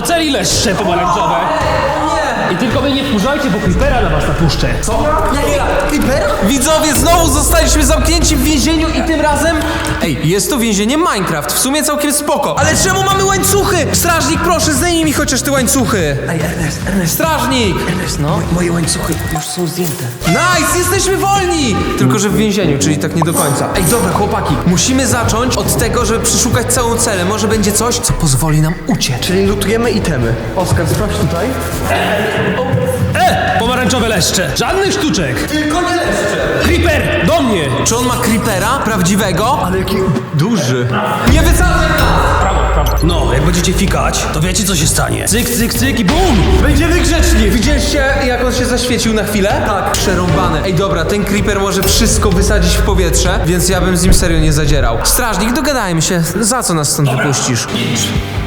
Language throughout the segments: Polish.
do celi leszcze pomarańczowe. I tylko mnie nie wkurzajcie, bo creepera na was napuszczę. Co? Widzowie, znowu zostaliśmy zamknięci w więzieniu i tym razem... Ej, jest to więzienie Minecraft, w sumie całkiem spoko. Ale czemu mamy łańcuchy? Strażnik, proszę, zdejmij mi chociaż te łańcuchy. Ej, Ernest, Ernest, Strażnik! Ernest, no. Moje łańcuchy już są zdjęte. Nice, jesteśmy wolni! Tylko, że w więzieniu, czyli tak nie do końca. Ej, dobra, chłopaki, musimy zacząć od tego, żeby przeszukać całą celę. Może będzie coś, co pozwoli nam uciec. Czyli lutujemy itemy. Oskar, sprawdź tutaj. E! Pomarańczowe leszcze. Żadnych sztuczek. Tylko nie leszcze. Creeper, do mnie! Czy on ma creepera prawdziwego? Ale jaki duży. Nie wysadzaj nas! No, jak będziecie fikać, to wiecie co się stanie. Cyk, cyk, cyk i bum! Będziemy grzeczni. Widzieliście, jak on się zaświecił na chwilę? Tak. Przerąbane. Ej, dobra, ten creeper może wszystko wysadzić w powietrze, więc ja bym z nim serio nie zadzierał. Strażnik, dogadajmy się. Za co nas stąd wypuścisz?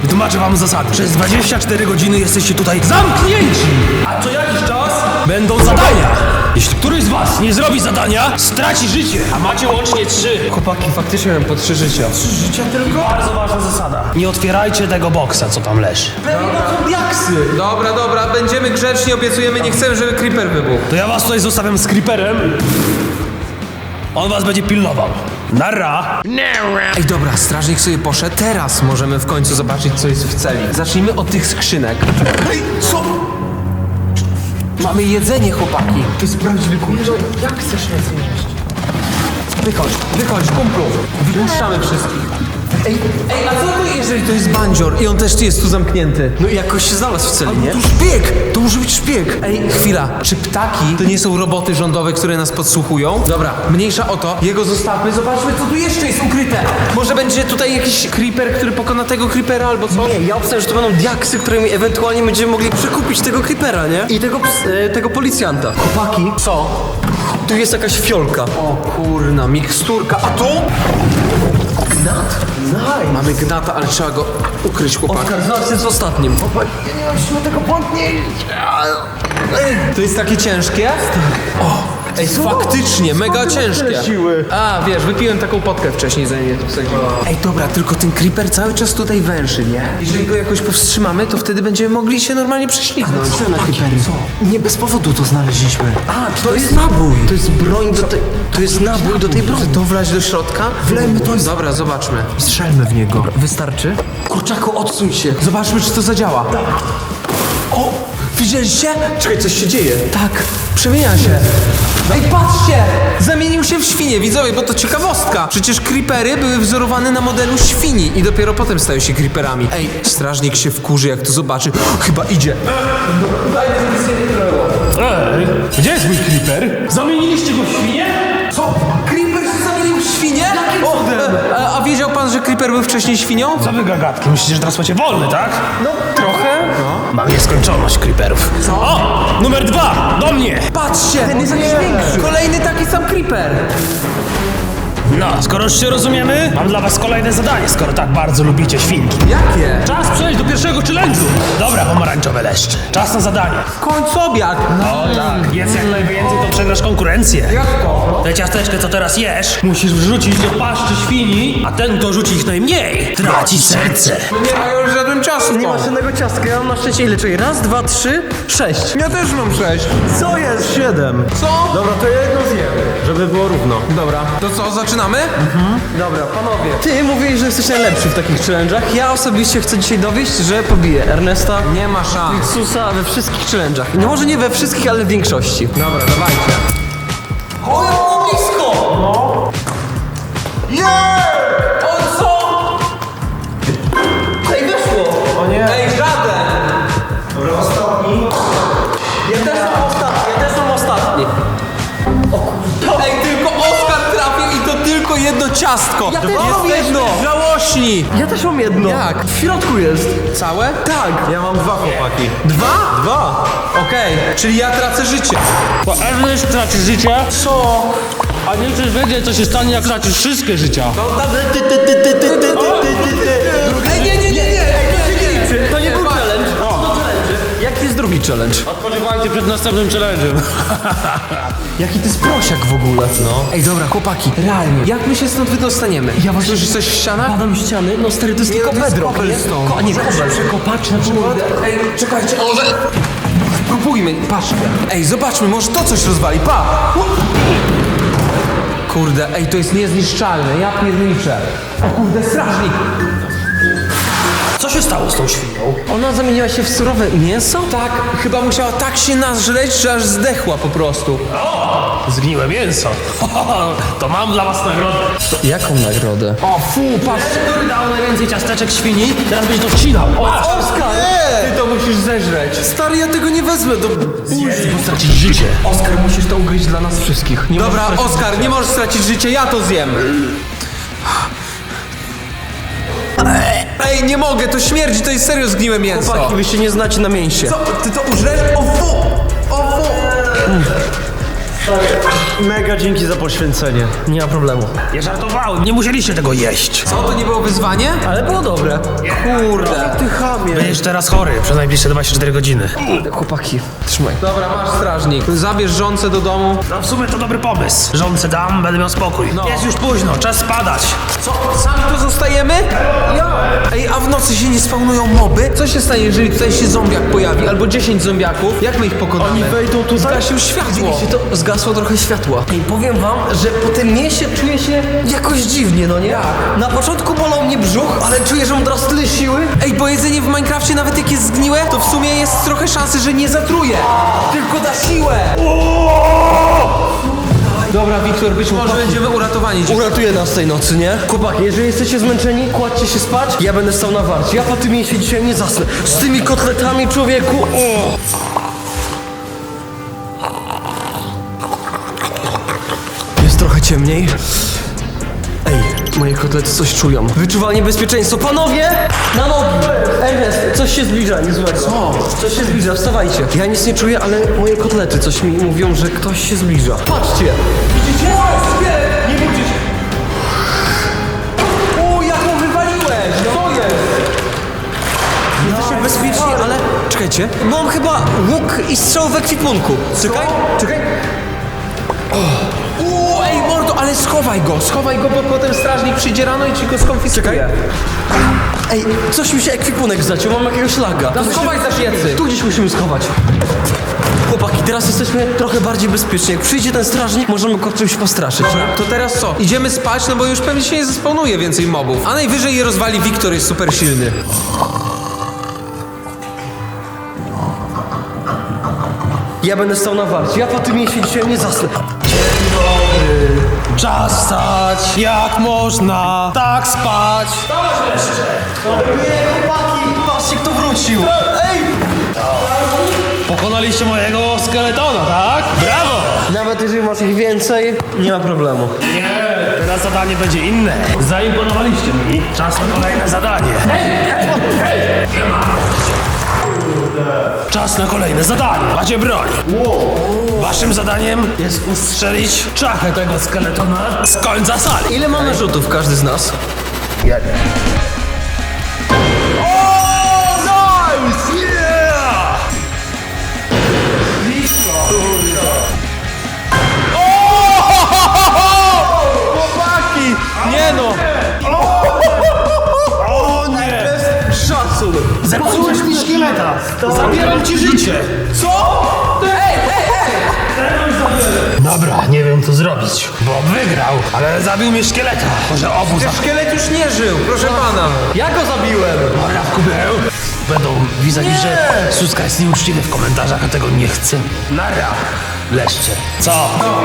Wytłumaczę wam zasady. Przez 24 godziny jesteście tutaj zamknięci! A co jakiś czas będą zadania. Jeśli któryś z was nie zrobi zadania, straci życie, a macie łącznie trzy. Chłopaki, faktycznie mam po trzy życia. Życia tylko? Bardzo ważna zasada. Nie otwierajcie tego boksa, co tam leży. Dobra, dobra, będziemy grzeczni, obiecujemy, nie chcemy, żeby creeper wybuchł. To ja was tutaj zostawiam z creeperem. On was będzie pilnował. Nara! Ej, dobra, strażnik sobie poszedł. Teraz możemy w końcu zobaczyć, co jest w celi. Zacznijmy od tych skrzynek. Ej, co? Mamy jedzenie, chłopaki. To jest prawdziwy kurczak. Jak chcesz jedzenie jeść? Wychodź, wychodź, kumplu. Wypuszczamy wszystkich. Ej, ej, a co to jeżeli to jest bandzior i on też jest tu zamknięty? No i jakoś się znalazł w celi, nie? To szpieg! To może być szpieg! Ej, chwila, czy ptaki to nie są roboty rządowe, które nas podsłuchują? Dobra, mniejsza o to, jego zostawmy, zobaczmy co tu jeszcze jest ukryte! Może będzie tutaj jakiś creeper, który pokona tego creepera albo co? Nie, ja obstawiam, że to będą diaksy, którymi ewentualnie będziemy mogli przekupić tego creepera, nie? I tego, ps- e, tego policjanta. Chłopaki, Co? tu jest jakaś fiolka. O kurna, miksturka, a tu? Gnat? Nice. Mamy gnata, ale trzeba go ukryć, chłopak. Oskar, znalazł jest ostatnim. Chłopak, ja nie mam siły tego podnieść. To jest takie ciężkie? O, ej, faktycznie, mega ciężkie. siły? A, wiesz, wypiłem taką potkę wcześniej, zanim je tu wsadziłem. Ej, dobra, tylko ten creeper cały czas tutaj węszy, nie? Jeżeli go jakoś powstrzymamy, to wtedy będziemy mogli się normalnie prześlizgnąć. Co na creepery? Nie bez powodu to znaleźliśmy. A, to, jest nabój. To jest broń do tej... To jest nabój do tej broni. To wlać do środka? Wlejmy to i- Dobra, zobaczmy. Strzelmy w niego. Wystarczy? Kurczaku, odsuń się. Zobaczmy, czy to zadziała. O, widzieliście? Czekaj, coś się dzieje. Tak, przemienia się. Ej, patrzcie! Zamienił się w świnię, widzowie, bo to ciekawostka. Przecież creepery były wzorowane na modelu świni i dopiero potem stają się creeperami. Ej, strażnik się wkurzy, jak to zobaczy. Chyba idzie. Ej, gdzie jest mój creeper? Zamieniliście go w świnię? Co? Creeper się zamienił w świnię? O, e, wiedział pan, że creeper był wcześniej świnią? Co wy gagatki? Myślicie, że teraz macie wolny, tak? No, trochę. Mam nieskończoność creeperów. Co? O! Numer dwa! Do mnie! Patrzcie! Ten jest jakiś większy. Kolejny taki sam creeper. No, skoro już się rozumiemy, mam dla was kolejne zadanie, skoro tak bardzo lubicie świnki. Jakie? Czas przejść do pierwszego challenge'u. Dobra, pomarańczowe leszcze. Czas na zadanie. Końcobiak. O tak, jedz jak najwięcej, to przegrasz konkurencję. Jak to? Te ciasteczkę, co teraz jesz, musisz wrzucić do paszczy świni, a ten, kto rzuci ich najmniej, traci serce. Nie ma już żadnym ciastko. Nie masz jednego ciastka, ja mam na szczęście ile? Czyli raz, dwa, trzy, sześć. Ja też mam sześć. Co jest? Siedem. Co? Dobra, to ja jedno zjem, żeby było równo. Dobra, to co, zaczynamy? Dobra, panowie. Ty mówiłeś, że jesteś najlepszy w takich challenge'ach. Ja osobiście chcę dzisiaj dowieść, że pobiję Ernesta Nie ma szans. Susa we wszystkich challenge'ach. No może nie we wszystkich, ale w większości. Dobra, dawajcie. O, Ja też mam jedno. Jak? W środku jest. Całe? Tak. Ja mam dwa chłopaki. Dwa? Dwa. Okej, czyli ja tracę życie. Bo Ernest traci życie, Co? a nie chcesz wiedzieć, co się stanie, jak tracisz wszystkie życia. Ej, nie, nie, nie, nie. Ej, to się nie liczy. To challenge. Jest. Odpoczywajcie przed następnym challenge'em. Jaki ty sprosiak w ogóle. No. Ej, dobra, chłopaki, realnie, jak my się stąd wydostaniemy? Ja was Słyszysz coś w ścianach? Padam ściany, no stary, to jest tylko to jest bedrock, nie? Ko- A nie, kobel. Przekopacz na przykład. Ej, czekajcie, może... Spróbujmy, patrz. Ej, zobaczmy, może to coś rozwali, pa! Kurde, ej, to jest niezniszczalne, ja pierniczę. O kurde, strażnik! Co się stało z tą świnią? Ona zamieniła się w surowe mięso? Tak, chyba musiała tak się nażreć, że aż zdechła po prostu. Zgniłe mięso. To mam dla was nagrodę. Jaką nagrodę? O, fu, patrz! Który dał najwięcej ciasteczek świni, teraz będzie to wcinał. O, Oskar! Ty to musisz zeżreć. Stary, ja tego nie wezmę do... bo stracić życie. Oskar, musisz to ugryźć dla nas wszystkich. Nie Dobra, możesz stracić Oskar, życia. nie możesz stracić życia, ja to zjem. Ej, nie mogę, to śmierdzi, to jest serio zgniłe mięso. Chłopaki, wy się nie znacie na mięsie. Co, ty to użresz? O fu! O fu! Mega dzięki za poświęcenie. Nie ma problemu. Nie żartowałem, nie musieliście tego jeść. Co, to nie było wyzwanie? Ale było dobre. Kurde. Ty chamie. Będziesz teraz chory przez najbliższe 24 godziny. Chłopaki, trzymaj. Dobra, masz strażnik. Zabierz żonce do domu. No w sumie to dobry pomysł. Żonce dam, będę miał spokój. Jest już późno, czas spadać. Co, sami tu zostajemy? Ja. Ej, a w nocy się nie spawnują moby? Co się stanie, jeżeli tutaj się zombiak pojawi? Albo 10 zombiaków? Jak my ich pokonamy? Oni wejdą tutaj. Zgasił światło. Się to zgasło trochę światła. I powiem wam, że po tym mięsie czuję się jakoś dziwnie, no nie? Na początku bolał mnie brzuch, ale czuję, że mam teraz tyle siły. Ej, bo jedzenie w Minecrafcie nawet jak jest zgniłe, to w sumie jest trochę szansy, że nie zatruje. Tylko da siłę. Dobra, Wiktor, być może będziemy uratowani. dziś. Uratuje nas tej nocy, nie? Chłopaki, jeżeli jesteście zmęczeni, kładźcie się spać, ja będę stał na warcie. Ja po tym mięsie dzisiaj nie zasnę. Z tymi kotletami, człowieku. O! Ej, moje kotlety coś czują. Wyczuwalnie niebezpieczeństwo. Panowie! Na nogi! Ernest, coś się zbliża, niezłego. Co? Coś się zbliża, wstawajcie. Ja nic nie czuję, ale moje kotlety coś mi mówią, że ktoś się zbliża. Patrzcie! Widzicie? Nie się! O, jak mu wywaliłeś! Co jest? Jesteście bezpieczni, ale... Czekajcie. Mam chyba łuk i strzał w ekwipunku. Czekaj, czekaj. Mordo, ale schowaj go, schowaj go, bo potem strażnik przyjdzie rano i ci go skonfiskuje. Ej, coś mi się ekwipunek zaciął, mam jakiegoś laga. No schowaj też jecy. Tu gdzieś musimy schować. Chłopaki, teraz jesteśmy trochę bardziej bezpieczni. Jak przyjdzie ten strażnik, możemy go czymś postraszyć. To teraz co? Idziemy spać, no bo już pewnie się nie zespawnuje więcej mobów. A najwyżej je rozwali Wiktor, jest super silny. Ja będę stał na warcie. Ja po tym mięsie dzisiaj nie zasnę. Czas wstać, jak można tak spać. Nie, chłopaki, patrzcie kto wrócił. Ej! Pokonaliście mojego skeletona, tak? Brawo! Nawet jeżeli masz ich więcej, nie ma problemu. Nie, teraz zadanie będzie inne. Zaimponowaliście mi. Czas na kolejne zadanie. Czas na kolejne zadanie. Macie broń. Waszym zadaniem jest ustrzelić czachę tego skeletona z końca sali. Ile mamy rzutów każdy z nas? Chłopaki! Zepsułeś mi szkieleta! Zabieram ci życie! Co? Ej, ej, ej! Dobra, nie wiem co zrobić, bo wygrał, ale zabił mnie szkieleta. Może obóz Ten szkielet już nie żył, proszę pana. Ja go zabiłem! Radku był. Będą wisać, że Suska jest nieuczciwy w komentarzach, a tego nie chcę. Nara! Leszcze. Co?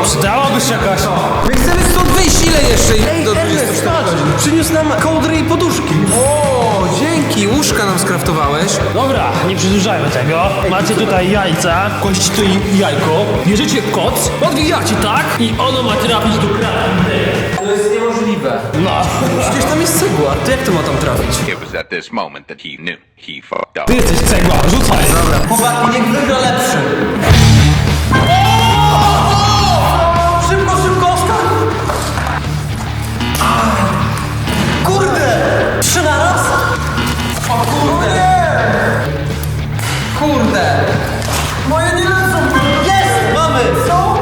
Przydałoby się jakaś... My chcemy stąd wyjść ile jeszcze do 24 Ernest, godzin? patrz! Przyniósł nam kołdry i poduszki. O, dzięki, łóżka nam skraftowałeś. Dobra, nie przedłużajmy tego. Macie tutaj jajca, kości tu i jajko, bierzecie koc, odwijacie tak i ono ma trafić do kratki. To jest niemożliwe. No. Przecież tam jest cegła. To jak to ma tam trafić? It was at this moment that he knew he fucked up. Ty jesteś cegła, rzucaj. Chłopaki, niech wygra lepszy. Szybko, szybko, Oskar! Kurde! Trzy na raz? kurde! Kurde! Moje nie lecą! Jest! Mamy! Co?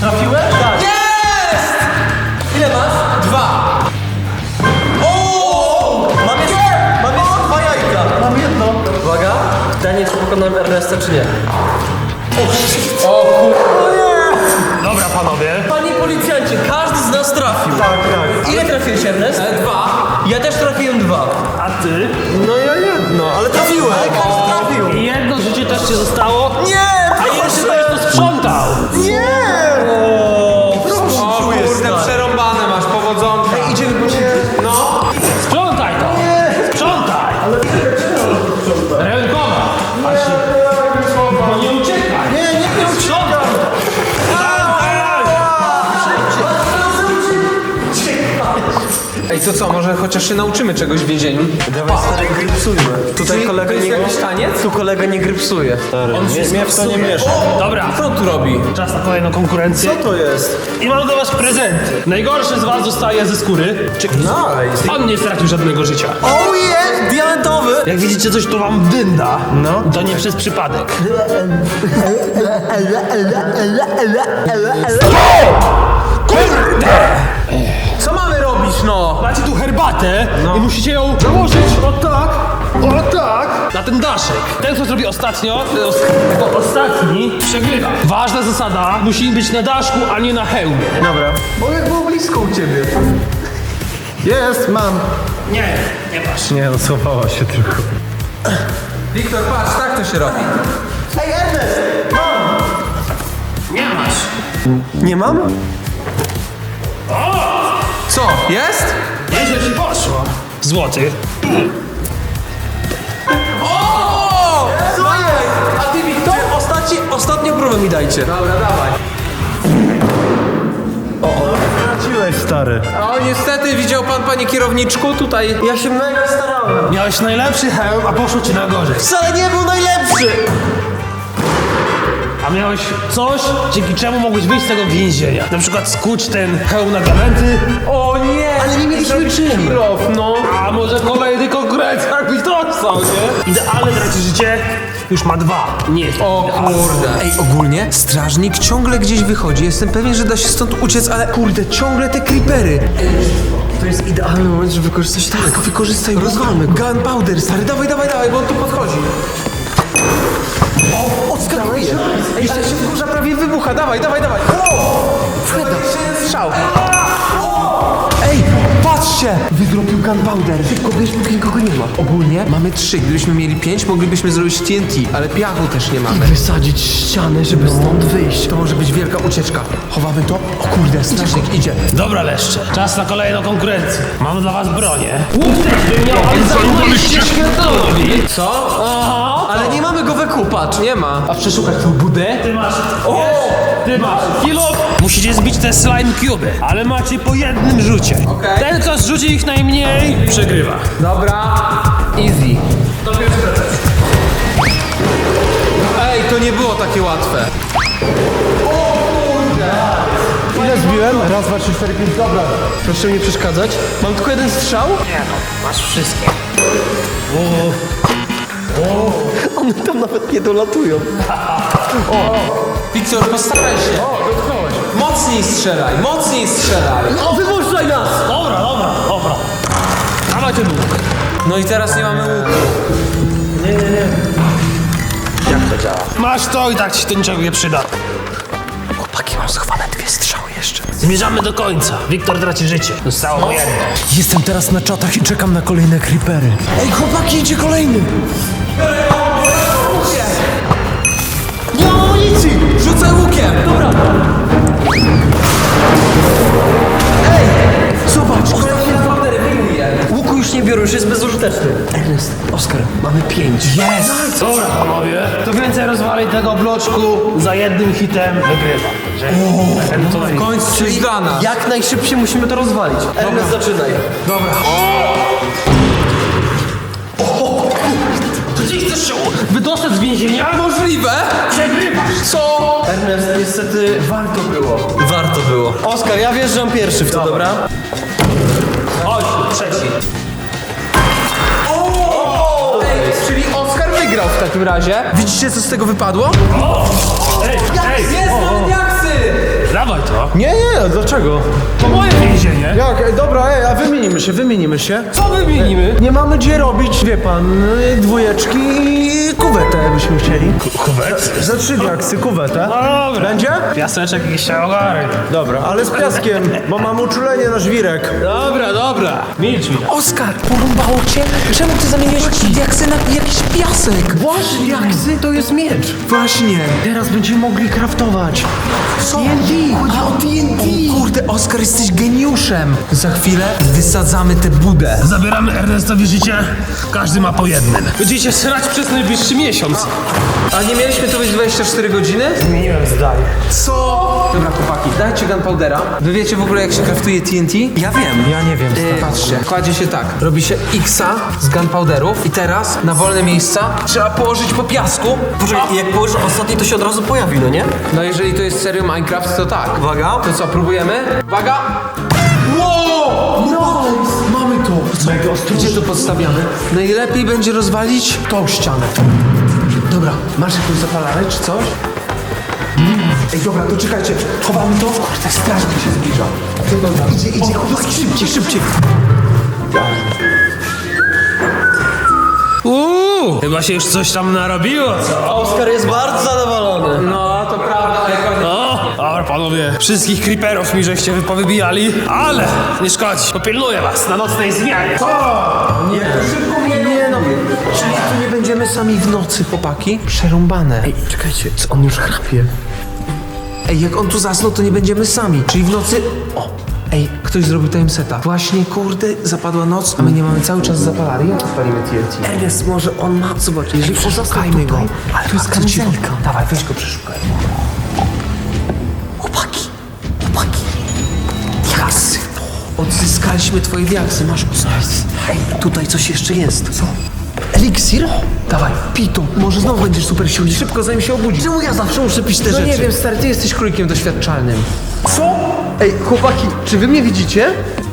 Trafiłeś? Tak. Jest! Ile masz? Dwa. O! Mam jeszcze, mam jeszcze dwa jajka. Mam jedno. Uwaga. Pytanie, czy pokonałem Ernesta, czy nie. O, o kurde. Dobra, panowie. Policjancie, każdy z nas trafił. Tak, tak. Ile trafiłeś, Ernest? E, dwa. Ja też trafiłem dwa. A ty? No ja jedno, ale trafiłem. Ale każdy trafił. I jedno życie też ci zostało? To co, może chociaż się nauczymy czegoś w więzieniu? Dawaj stary, grypsujmy. Tutaj Czyli kolega to jest nie... jakiś taniec? Tu kolega nie grypsuje. On mnie w to nie miesza. Dobra, Co on tu robi? czas na kolejną konkurencję. to jest? I mam do was prezenty. Najgorszy z was zostaje ze skóry. Nice. On nie stracił żadnego życia. Oh yeah! Diamentowy! Jak widzicie coś tu wam dynda, No. to nie przez przypadek. Co mamy robić, no? Macie tu herbatę i musicie ją przełożyć o tak, o tak, na ten daszek. Ten, kto zrobi ostatnio, ten os- to ostatni, przegrywa. Ważna zasada, musi być na daszku, a nie na hełmie. Dobra. Bo jak było blisko u ciebie. Jest, mam. Nie, nie masz. Nie, no schowała się tylko. Wiktor, patrz, tak to się robi. Ej, Ernest! Nie masz. Nie mam? Co, jest? Nieźle ci poszło. Złoty. O! Jest? A ty, Wiktor, ostatni, ostatnią próbę mi dajcie. Dobra, dawaj. Straciłeś, stary. O, niestety, widział pan, panie kierowniczku, tutaj... Ja się mega starałem. Miałeś najlepszy hełm, a poszło ci na gorzej. Wcale nie był najlepszy! A miałeś coś, dzięki czemu mogłeś wyjść z tego więzienia. Na przykład skuć ten hełm na diamenty, O nie! Ale nie mieliśmy czym. Kilof, no. a może kolejny konkurent jakbyś dostał, nie? Idealne traci życie, już ma dwa. Nie. O kurde. Ej, ogólnie strażnik ciągle gdzieś wychodzi. Jestem pewien, że da się stąd uciec, ale kurde, ciągle te creepery. To jest idealny moment, żeby wykorzystać tak. Wykorzystaj, rozwalmy go. Gunpowder, stary, dawaj, dawaj, dawaj, bo on tu podchodzi. O, odskakuje. Ej, jeszcze się wkurza, prawie wybucha, dawaj, dawaj, dawaj. Freda, strzał. Ej, patrzcie! Wydropił gunpowder. Szybko bierz, póki nikogo nie ma. Ogólnie mamy trzy, gdybyśmy mieli pięć, moglibyśmy zrobić TNT, ale piachu też nie mamy. Wysadzić ścianę, żeby stąd wyjść. To może być wielka ucieczka. Chowamy to? O kurde, strażnik idzie. Dobra, leszcze. Czas na kolejną konkurencję. Mam dla was bronię. Łuk też bym miał, ale zajmowaliście światowi. Co? Aha. We patrz, nie ma. A przeszukać tą budę? Ty masz. O! Ty masz. Kilo. Musicie zbić te slime cube, ale macie po jednym rzucie. Okej. Ten, kto zrzuci ich najmniej, przegrywa. Dobra, easy. Ej, to nie było takie łatwe. Ile zbiłem? Raz, dwa, trzy, cztery, pięć, dobra. Proszę mi nie przeszkadzać. Mam tylko jeden strzał? Nie no, masz wszystkie. One tam nawet nie dolatują. Wiktor, postaraj się. Mocniej strzelaj, mocniej strzelaj. O, wymuszaj nas! Dobra, dobra, dobra. Dawaj ten łuk. No i teraz nie mamy łuku. Masz to i tak ci to niczego nie przyda. Chłopaki, mam schowane dwie strzały jeszcze. Zmierzamy do końca. Wiktor traci życie. Zostało mu jedno. Jestem teraz na czatach i czekam na kolejne creepery. Ej, chłopaki, idzie kolejny! Rzucaj łukiem. Dobra! Ej! Zobacz! Wyjmuję. Łuku już nie biorę, już jest bezużyteczny. Ernest, Oskar, mamy pięć. Jest! Dobra, panowie. To więcej rozwali tego bloczku za jednym hitem wygrywa. Także no to W końcu coś dla nas. Jak najszybciej musimy to rozwalić. Ernest, zaczynaj. To ty chcesz się wydostać z więzienia? Możliwe? Przegrywasz. Co? Ernest, niestety warto było. Warto było. Oskar, ja wjeżdżam pierwszy w to, dobra? Chodź, trzeci. Ej, czyli Oskar wygrał w takim razie. Widzicie, co z tego wypadło? Ej, ej, Jest, mamy diaksy! Dawaj to. Nie, nie, dlaczego? To moje więzienie. Jak? Ej, dobra, ej, a wymienimy się, wymienimy się. Co wymienimy? Nie mamy gdzie robić, wie pan, y, dwójeczki i kuwetę jakbyśmy chcieli? Kuwet? Za trzy diaksy, kuwetę. No dobra. Będzie? Piaseczek jakiś się. Dobra, ale z piaskiem, bo mam uczulenie na żwirek. Dobra, dobra. Milcz mi. Oskar, porąbało cię? Czemu ty zamieniłeś diaksy na jakiś piasek? Właśnie, diaksy to jest miecz. Właśnie. Teraz będziemy mogli kraftować. Co? A o TNT! O kurde, Oskar, jesteś geniuszem. Za chwilę wysadzamy tę budę. Zabieramy Ernestowi życie. Każdy ma po jednym. Będziecie srać przez najbliższy miesiąc. A nie mieliśmy tu być 24 godziny? Zmieniłem zdanie. Co? Dobra, chłopaki, dajcie gunpowdera. Wy wiecie w ogóle jak się kraftuje TNT? Ja wiem. Ja nie wiem, E, patrzcie, kładzie się tak. Robi się X-a z gunpowderów i teraz na wolne miejsca trzeba położyć po piasku. Poczekaj, jak położysz ostatni, to się od razu pojawi, no nie? No jeżeli to jest serio Minecraft, to tak. Uwaga. To co, próbujemy? Uwaga! Wow! Mamy to! Mega ostro. Gdzie to podstawiamy? Najlepiej będzie rozwalić tą ścianę. Dobra, masz jakąś zapalarę czy coś? Ej, dobra, to czekajcie, chowamy to. Kurde, strażnik się zbliża. Dobra, idzie, idzie, chłopaki, szybciej, szybciej. Uuu, chyba się już coś tam narobiło, co? Oskar jest bardzo zadowolony. No, to prawda, ale koniec. Dobra panowie, wszystkich creeperów mi żeście wy powybijali, ale nie szkodzi, popilnuję was na nocnej zmianie. Nie no, czyli tu nie będziemy sami w nocy, chłopaki? Przerąbane. Ej, Czekajcie, co on już chrapie? Ej, jak on tu zasnął, to nie będziemy sami. Czyli w nocy... O! Ej, ktoś zrobił timeseta. Właśnie, kurde, zapadła noc, a my nie mamy cały czas zapalari. Jak odpalimy TNT? Ernest, może on ma, zobacz, jeżeli Przeszukajmy go. Ale tu jest kamizelka. Dawaj, weź go przeszukaj. Chłopaki, chłopaki. Diaksy. Odzyskaliśmy twoje diaksy, masz Oskar. Ej, tutaj coś jeszcze jest. Co? Eliksir? Dawaj, pij to. Może znowu będziesz super silny. Szybko, zanim się obudzi. Czemu ja zawsze muszę pić te No rzeczy? nie wiem, stary, ty jesteś królikiem doświadczalnym. Co? Ej, chłopaki, czy wy mnie widzicie?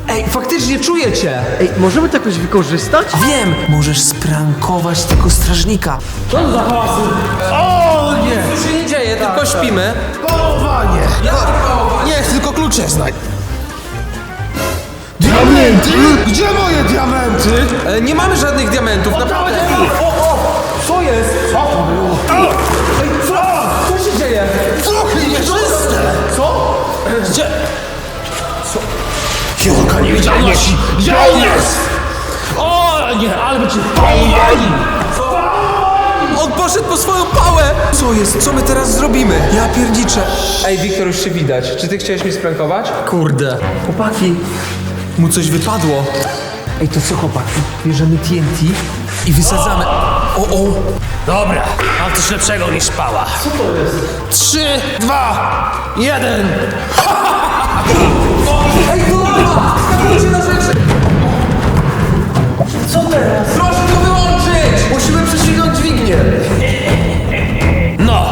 Ej, faktycznie czuję cię! Ej, możemy to jakoś wykorzystać? Wiem! Możesz sprankować tego strażnika. O nie, Nic się nie dzieje, tylko śpimy. polowanie! Jak? Nie, tylko klucze znajdź. Diamenty? Gdzie moje diamenty? E, nie mamy żadnych diamentów, naprawdę. O, o, Co jest? co to było? Ej, co? Co się dzieje? Trochę nieczyste! Co? Gdzie? Co? Kielka niewidzialności! On jest? O nie, ale by cię pali! On poszedł po swoją pałę! Co jest? Co my teraz zrobimy? Ja pierdziczę. Ej, Wiktor, już się widać. Czy ty chciałeś mnie sprankować? Kurde. Chłopaki. Mu coś wypadło. Ej, to co chłopaki? Bierzemy TNT i wysadzamy. O, o! Dobra, mam coś lepszego niż pała. Co to jest? Trzy, dwa, jeden! Ej, lawa! Skakujcie na rzeczy! Co teraz? Proszę to wyłączyć! Musimy prześwignąć dźwignię. No,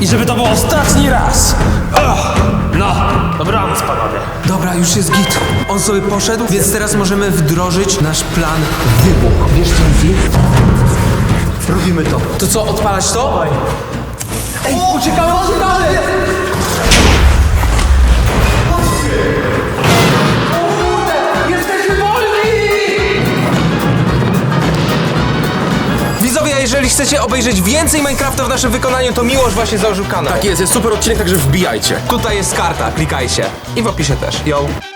i żeby to był ostatni raz. Ach, no, dobranoc panowie. Dobra, już jest git. On sobie poszedł, więc teraz możemy wdrożyć nasz plan wybuch. Wiesz TNT? Robimy to. To co, odpalać to? Ej, uciekamy, uciekamy! Jesteśmy wolni! Widzowie, a jeżeli chcecie obejrzeć więcej Minecrafta w naszym wykonaniu, to Miłosz właśnie założył kanał. Tak jest, jest super odcinek, także wbijajcie. Tutaj jest karta, klikajcie. I w opisie też. Yo.